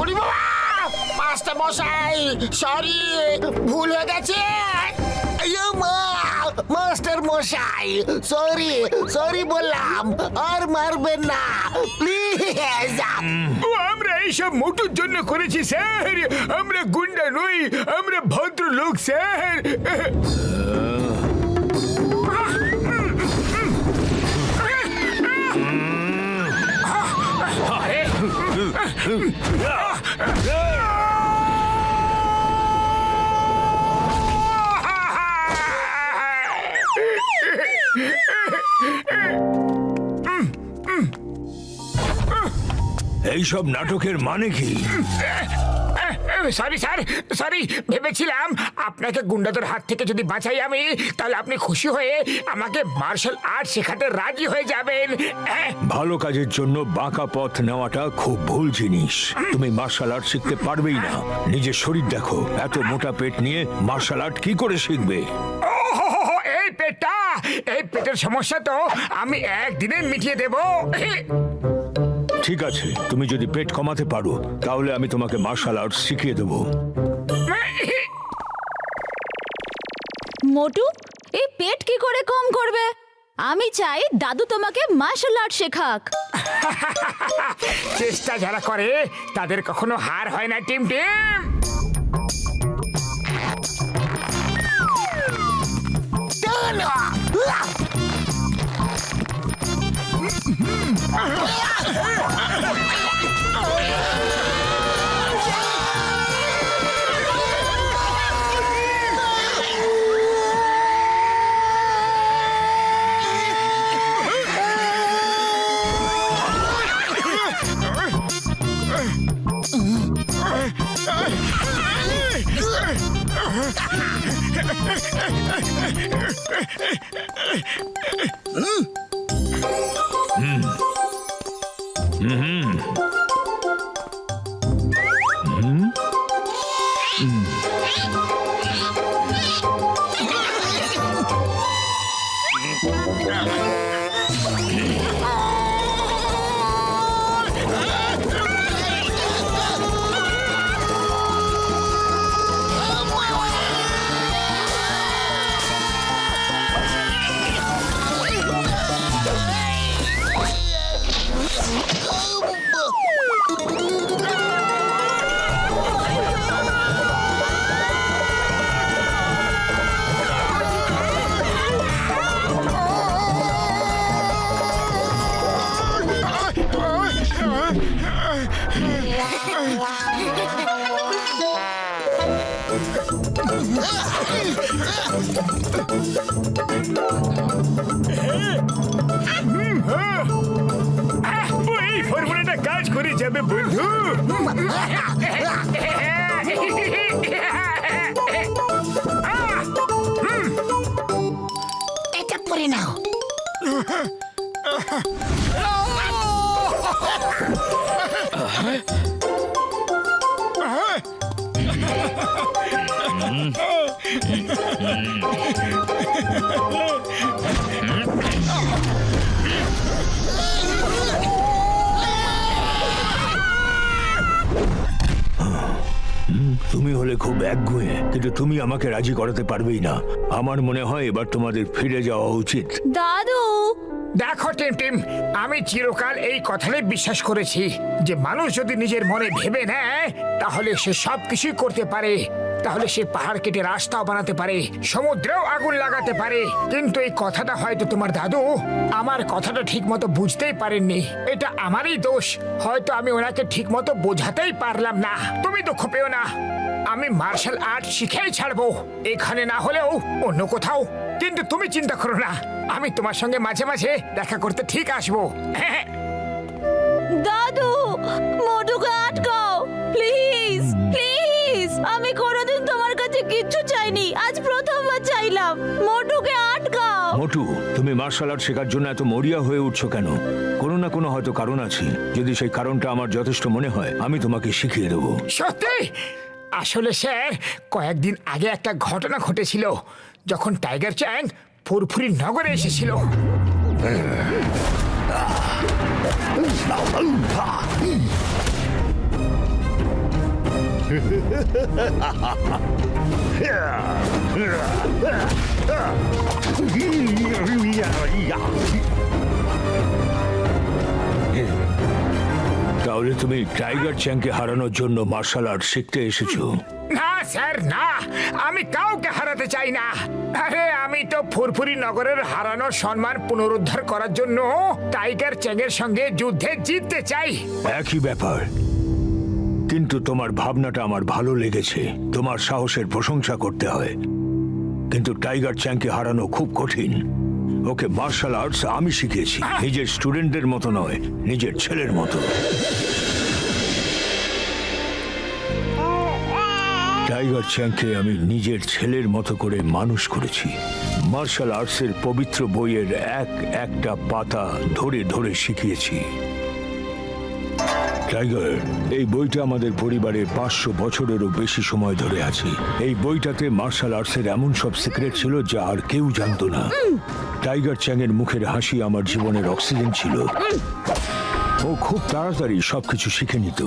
ওরে বাবা মাস্টার মশাই সরি ভুল হয়ে গেছে। মাস্টার মশাই সরি সরি বললাম আর মারবেন না। প্লিজ আমরা এইসব মোটুর জন্য করেছি স্যার। আমরা গুন্ডা নই আমরা ভদ্রলোক স্যার। এইসব নাটকের মানে কি? সরি স্যার সরি ভেবেছিলাম আপনাকে গুন্ডাদের হাত থেকে যদি বাঁচাই আমি তাহলে আপনি খুশি হয়ে আমাকে মার্শাল আর্ট শেখাতে রাজি হয়ে যাবেন। ভালো কাজের জন্য বাঁকা পথ নেওয়াটা খুব ভুল জিনিস। তুমি মার্শাল আর্ট শিখতে পারবেই না। নিজের শরীর দেখো। এত মোটা পেট নিয়ে মার্শাল আর্ট কি করে শিখবে? এই পেটটা এই পেটের সমস্যা তো আমি একদিনে মিটিয়ে দেব। ঠিক আছে তুমি যদি পেট কমাতে পারো তাহলে আমি তোমাকে মার্শাল আর্ট শিখিয়ে দেবো। মোটু এই পেট কি করে কম করবে? আমি চাই দাদু তোমাকে মার্শাল আর্ট শেখাক। চেষ্টা যারা করে তাদের কখনো হার হয় না টিম টিম। Hmm? এটা পরে তুমি হলে খুব একগুঁয়ে কিন্তু তুমি আমাকে রাজি করাতে পারবেই না। আমার মনে হয় এবার তোমাদের ফিরে যাওয়া উচিত। দাদু! দেখো টিম টিম আমি চিরকাল এই কথাটাই বিশ্বাস করেছি যে মানুষ যদি নিজের মনে ভেবে নেয় তাহলে সে সবকিছুই করতে পারে। তাহলে সে পাহাড় কেটে রাস্তাও বানাতে পারে, সমুদ্রেও আগুন লাগাতে পারে। কিন্তু এই কথাটা হয়তো তোমার দাদু। আমার কথাটা ঠিক মতো বুঝতেই পারেননি। এটা আমারই দোষ। হয়তো আমি ওনাকে ঠিক মতো বোঝাতেই পারলাম না। তুমি দুঃখ পেও না। আমি মার্শাল আর্ট শিখেই ছাড়বো। এখানে না হলেও অন্য কোথাও। কিন্তু তুমি চিন্তা করো না। আমি তোমার সঙ্গে মাঝে মাঝে দেখা করতে ঠিক আসব। দাদু মোটুকে আটকাও। প্লিজ। কিচ্ছু চাইনি। আজ প্রথমবার চাইলাম। মোটুকে আটকাও। মোটু তুমি মার্শাল আর্ট শেখার জন্য এত মরিয়া হয়ে উঠছো কেন? কোনো না কোনো হয়তো কারণ আছে। যদি সেই কারণটা আমার যথেষ্ট মনে হয় আমি তোমাকে শিখিয়ে দেবো। সত্যি? আসলে স্যার কয়েকদিন আগে একটা ঘটনা ঘটেছিল যখন টাইগার চ্যাং ফুরফুরি নগরে এসেছিল। তাহলে তুমি টাইগার চ্যাংকে হারানোর জন্য মার্শাল আর্ট শিখতে এসেছ। না স্যার না। আমি কাউকে হারাতে চাই না। আরে আমি তো ফুরফুরি নগরের হারানো সম্মান পুনরুদ্ধার করার জন্য টাইগার চ্যাংয়ের সঙ্গে যুদ্ধে জিততে চাই। একই ব্যাপার। কিন্তু তোমার ভাবনাটা আমার ভালো লেগেছে। তোমার সাহসের প্রশংসা করতে হয়। কিন্তু টাইগার চ্যাংকে হারানো খুব কঠিন। ওকে মার্শাল আর্টস আমি শিখিয়েছি। নিজের স্টুডেন্টদের মতো নয়, নিজের ছেলের মতো। টাইগার চ্যাংকে আমি নিজের ছেলের মতো করে মানুষ করেছি। মার্শাল আর্টসের পবিত্র বইয়ের এক একটা পাতা ধরে ধরে শিখিয়েছি। টাইগার এই বইটা আমাদের পরিবারের পাঁচশো বছরেরও বেশি সময় ধরে আছে। এই বইটাতে মার্শাল আর্টসের এমন সব সিক্রেট ছিল যা আর কেউ জানতো না। টাইগার চ্যাংয়ের মুখের হাসি আমার জীবনের অক্সিজেন ছিল। ও খুব তাড়াতাড়ি সবকিছু শিখে নিত।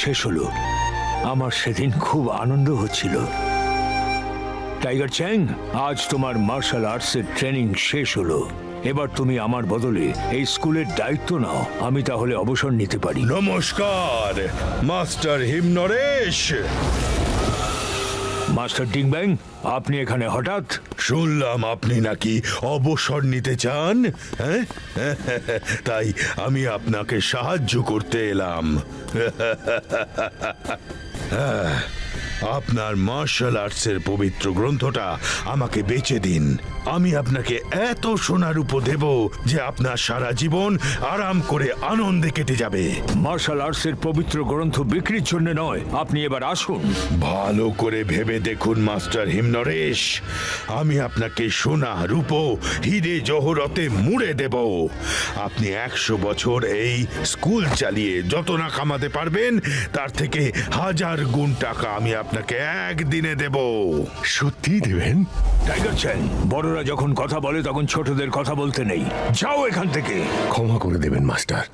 শেষ হলো। আমার সেদিন খুব আনন্দ হচ্ছিল। টাইগার চ্যাং, আজ তোমার মার্শাল আর্টসের ট্রেনিং শেষ হলো। এবার তুমি আমার বদলে এই স্কুলের দায়িত্ব নাও। আমি তাহলে অবসর নিতে পারি। নমস্কার, মাস্টার হিমনরেশ। মাস্টার ডিংব্যাং আপনি এখানে হঠাৎ? শুনলাম আপনি নাকি অবসর নিতে চান হ্যাঁ? তাই আমি আপনাকে সাহায্য করতে এলাম। হ্যাঁ, আপনার মার্শাল আর্টসের পবিত্র গ্রন্থটা আমাকে বেচে দিন। আমি আপনাকে এত সোনার উপ দেব যে আপনার সারা জীবন আরাম করে আনন্দে কেটে যাবে। মার্শাল আর্টসের পবিত্র গ্রন্থ বিক্রির জন্য নয় আপনি এবার আসুন। ভালো করে ভেবে দেখুন মাস্টার হিমনরেশ। আমি আপনাকে সোনা রূপো হিরে জহরতে মুড়ে দেব। আপনি একশো বছর এই স্কুল চালিয়ে যত না কামাতে পারবেন তার থেকে হাজার গুণ টাকা আমি আপনাকে একদিনে দেব। সত্যি দেবেন? টাইগার চ্যাং বড়রা যখন কথা বলে তখন ছোটদের কথা বলতে নেই। যাও এখান থেকে। ক্ষমা করে দেবেন মাস্টার।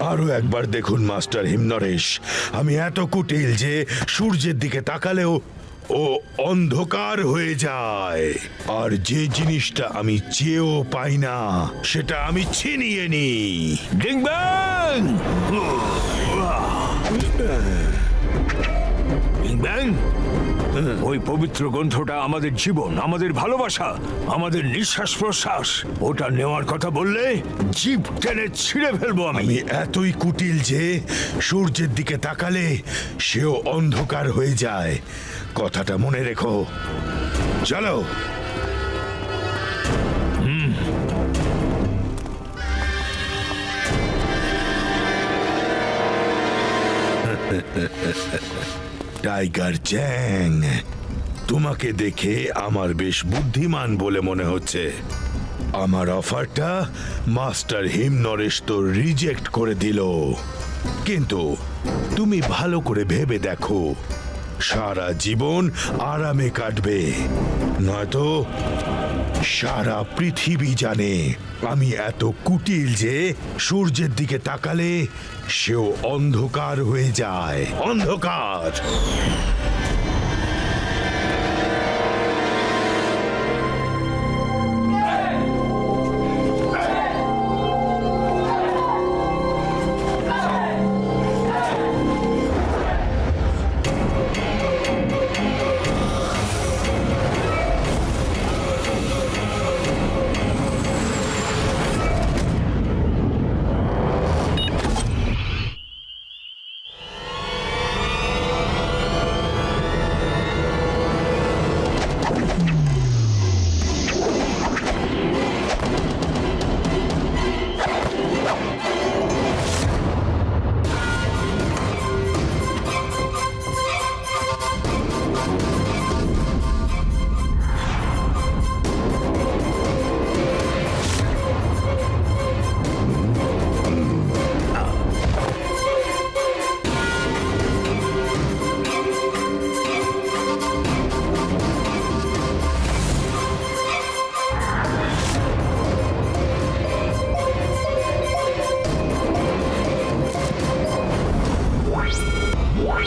আরও একবার দেখুন মাস্টার হিমনরেশ। আমি এত কুটিল যে সূর্যের দিকে তাকালেও ও অন্ধকার হয়ে যায়। আর যে জিনিসটা আমি চেয়েও পাই না সেটা আমি ছিনিয়ে নিই। ডিংব্যাং ডিংব্যাং ওই পবিত্র গ্রন্থটা আমাদের জীবন আমাদের ভালোবাসা আমাদের নিঃশ্বাস প্রশ্বাস ওটা নেওয়ার কথা বললে জীব টেনে ছিঁড়ে ফেলব আমি। এতই কুটিল যে সূর্যের দিকে তাকালে সেও অন্ধকার হয়ে যায়। কথাটা মনে রেখো। চলো। টাইগার চ্যাং তোমাকে দেখে আমার বেশ বুদ্ধিমান বলে মনে হচ্ছে। আমার অফারটা মাস্টার হিম নরেশ তো রিজেক্ট করে দিল। কিন্তু তুমি ভালো করে ভেবে দেখো। সারা জীবন আরামে কাটবে। নয়তো সারা পৃথিবী জানে, আমি এত কুটিল যে সূর্যের দিকে তাকালে সেও অন্ধকার হয়ে যায়। অন্ধকার!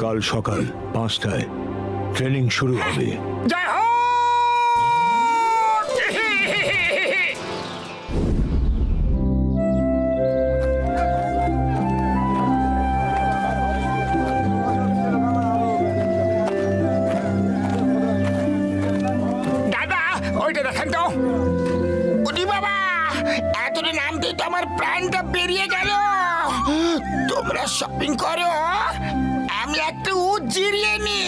কাল সকাল পাঁচটায় ট্রেনিং শুরু হবে। জয় তোমরা শপিং করো আমি একটু জিরিয়ে নি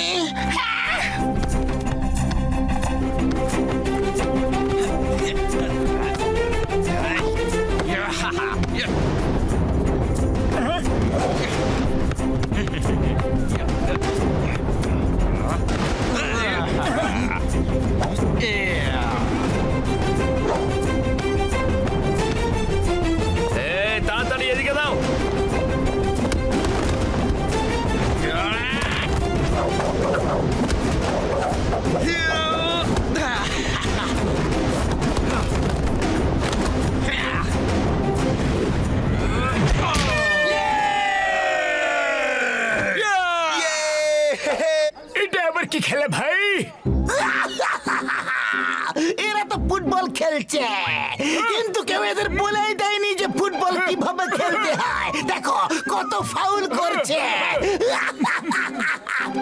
ফাউল করছে।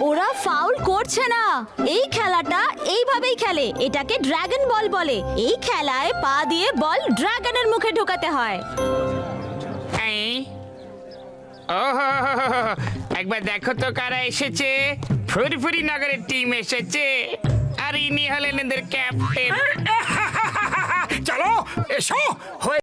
ওরা ফাউল করছে না। এই খেলাটা এইভাবেই খেলে। এটাকে ড্রাগন বল বলে। এই খেলায় পা দিয়ে বল ড্রাগনের মুখে ঢোকাতে হয়। একবার দেখো তো কারা এসেছে। ফুরফুরি নগরের টিম এসেছে। আর ইনি হলেন এদের ক্যাপ্টেন। চলো এসো।